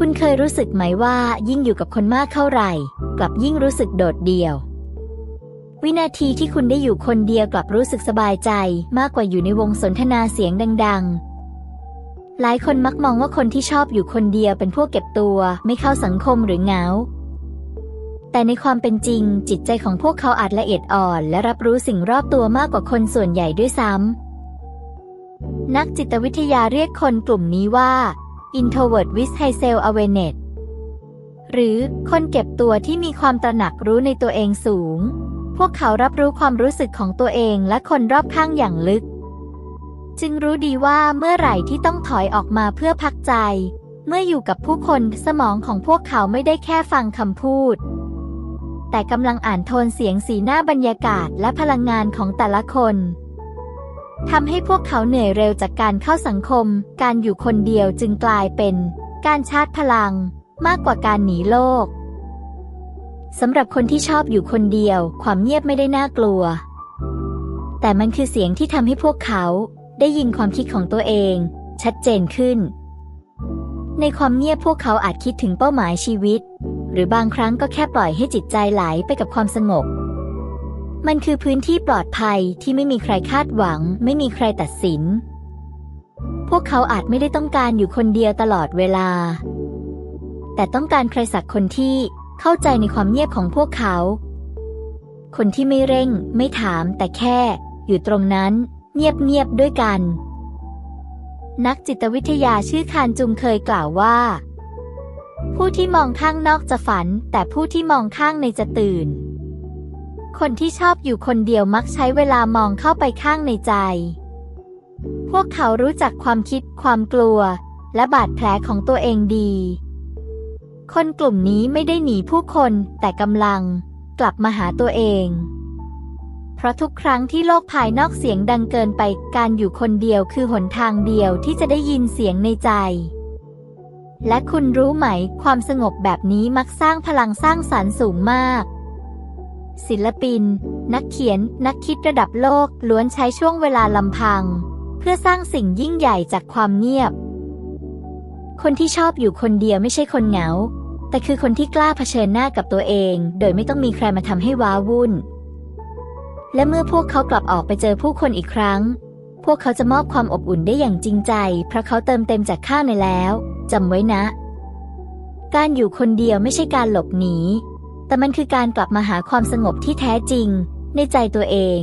คุณเคยรู้สึกไหมว่ายิ่งอยู่กับคนมากเท่าไหร่ กลับยิ่งรู้สึกโดดเดี่ยว วินาทีที่คุณได้อยู่คนเดียวกลับรู้สึกสบายใจมากกว่าอยู่ในวงสนทนาเสียงดัง ๆ หลายคนมักมองว่าคนที่ชอบอยู่คนเดียวเป็นพวกเก็บตัว ไม่เข้าสังคมหรือเหงา แต่ในความเป็นจริง จิตใจของพวกเขาอาจละเอียดอ่อน และรับรู้สิ่งรอบตัวมากกว่าคนส่วนใหญ่ด้วยซ้ำนักจิตวิทยาเรียกคนกลุ่มนี้ว่า introvert with high self awareness หรือคนเก็บตัวที่มีความตระหนักรู้ในตัวเองสูง พวกเขารับรู้ความรู้สึกของตัวเองและคนรอบข้างอย่างลึก จึงรู้ดีว่าเมื่อไหร่ที่ต้องถอยออกมาเพื่อพักใจ เมื่ออยู่กับผู้คนสมองของพวกเขาไม่ได้แค่ฟังคำพูด แต่กำลังอ่านโทนเสียงสีหน้าบรรยากาศและพลังงานของแต่ละคน ทำให้พวกเขาเหนื่อยเร็วจากการเข้าสังคม การอยู่คนเดียวจึงกลายเป็น การชาร์จพลัง มากกว่าการหนีโลกสำหรับคนที่ชอบอยู่คนเดียว ความเงียบไม่ได้น่ากลัว แต่มันคือเสียงที่ทำให้พวกเขาได้ยินความคิดของตัวเอง ชัดเจนขึ้น ในความเงียบพวกเขาอาจคิดถึงเป้าหมายชีวิต หรือบางครั้งก็แค่ปล่อยให้จิตใจไหลไปกับความสงบ มันคือพื้นที่ปลอดภัยที่ไม่มีใครคาดหวัง ไม่มีใครตัดสิน พวกเขาอาจไม่ได้ต้องการอยู่คนเดียวตลอดเวลา แต่ต้องการใครสักคนที่เข้าใจในความเงียบของพวกเขา คนที่ไม่เร่ง ไม่ถาม แต่แค่ อยู่ตรงนั้น เงียบๆด้วยกัน นักจิตวิทยาชื่อคานจุงเคยกล่าวว่า ผู้ที่มองข้างนอกจะฝัน แต่ผู้ที่มองข้างในจะตื่น คนที่ชอบอยู่คนเดียวมักใช้เวลามองเข้าไปข้างในใจ พวกเขารู้จักความคิด ความกลัว และบาดแผลของตัวเองดี คนกลุ่มนี้ไม่ได้หนีผู้คนแต่กำลังกลับมาหาตัวเอง เพราะทุกครั้งที่โลกภายนอกเสียงดังเกินไป การอยู่คนเดียวคือหนทางเดียวที่จะได้ยินเสียงในใจ และคุณรู้ไหม ความสงบแบบนี้มักสร้างพลังสร้างสรรค์สูงมาก ศิลปิน นักเขียน นักคิดระดับโลกล้วนใช้ช่วงเวลาลำพัง เพื่อสร้างสิ่งยิ่งใหญ่จากความเงียบ คนที่ชอบอยู่คนเดียวไม่ใช่คนเหงา แต่คือคนที่กล้าเผชิญหน้ากับตัวเอง โดยไม่ต้องมีใครมาทำให้ว้าวุ่น และเมื่อพวกเขากลับออกไปเจอผู้คนอีกครั้ง พวกเขาจะมอบความอบอุ่นได้อย่างจริงใจ เพราะเขาเติมเต็มจากข้างในแล้วจำไว้นะ การอยู่คนเดียวไม่ใช่การหลบหนี แต่มันคือการกลับมาหาความสงบที่แท้จริงในใจตัวเอง